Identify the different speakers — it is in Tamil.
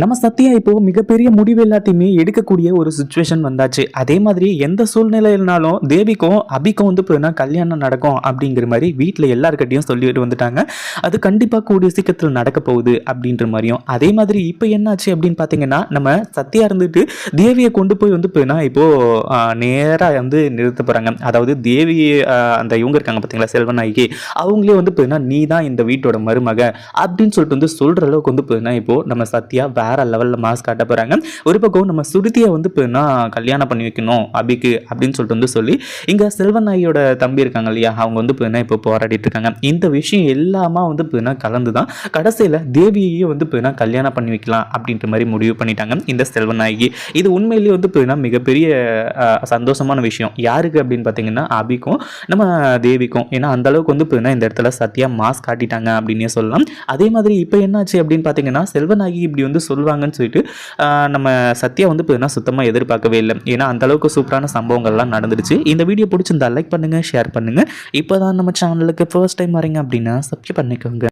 Speaker 1: நம்ம சத்யா இப்போ மிகப்பெரிய முடிவு எல்லாத்தையுமே எடுக்கக்கூடிய ஒரு சுச்சுவேஷன் வந்தாச்சு. அதே மாதிரி எந்த சூழ்நிலையினாலும் தேவிக்கும் அபிக்கும் வந்து இப்போ கல்யாணம் நடக்கும் அப்படிங்கிற மாதிரி வீட்டில் எல்லாருக்கிட்டையும் சொல்லிட்டு வந்துட்டாங்க. அது கண்டிப்பாக கூடிய சீக்கிரத்தில் நடக்க போகுது அப்படின்ற மாதிரியும். அதே மாதிரி இப்போ என்னாச்சு அப்படின்னு பார்த்தீங்கன்னா நம்ம சத்யா இருந்துட்டு தேவியை கொண்டு போய் வந்து இப்போ இப்போ நேராக வந்து நிறுத்த போகிறாங்க அதாவது தேவி அந்த இவங்க இருக்காங்க பார்த்தீங்களா செல்வநாயகி அவங்களே வந்து இப்போ நீ தான் இந்த வீட்டோட மருமக அப்படின்னு சொல்லிட்டு வந்து சொல்கிற அளவுக்கு வந்து இப்போ இப்போ நம்ம சத்யா வேற லெவலில் மாஸ் காட்ட போகிறாங்க ஒரு பக்கம் நம்ம சுருதியை வந்து இப்போ கல்யாணம் பண்ணி வைக்கணும் அபிக்கு அப்படின்னு சொல்லிட்டு வந்து சொல்லி இங்கே செல்வநாயோட தம்பி இருக்காங்க இல்லையா அவங்க வந்து இப்போ இப்போ போராடிட்டு இருக்காங்க. இந்த விஷயம் எல்லாமே வந்து இப்போனா கலந்து தான் கடைசியில் தேவியையும் வந்து இப்போனா கல்யாணம் பண்ணி வைக்கலாம் அப்படின்ற மாதிரி முடிவு பண்ணிட்டாங்க இந்த செல்வநாயகி இது உண்மையிலேயே வந்து இப்போனா மிகப்பெரிய சந்தோஷமான விஷயம். யாருக்கு அப்படின்னு பார்த்தீங்கன்னா அபிக்கும் நம்ம தேவிக்கும். ஏன்னா அந்த அளவுக்கு வந்து இப்போ இந்த இடத்துல சத்யா மாஸ் காட்டிட்டாங்க அப்படின்னே சொல்லலாம். அதே மாதிரி இப்போ என்னாச்சு அப்படின்னு பார்த்தீங்கன்னா செல்வநாயகி இப்படி வந்து சொல்லுவாங்கன்னு சொல்லிட்டு நம்ம சத்யா வந்து இப்போ சுத்தமாக எதிர்பார்க்கவே இல்லை. ஏன்னா அந்த அளவுக்கு சூப்பரான சம்பவங்கள்லாம் நடந்துருச்சு இந்த வீடியோ பிடிச்சிருந்தா லைக் பண்ணுங்கள் ஷேர் பண்ணுங்கள் இப்போ தான் நம்ம சேனலுக்கு ஃபர்ஸ்ட் டைம் வரீங்க அப்படின்னா சப்ஸ்கிரைப் பண்ணிக்கோங்க.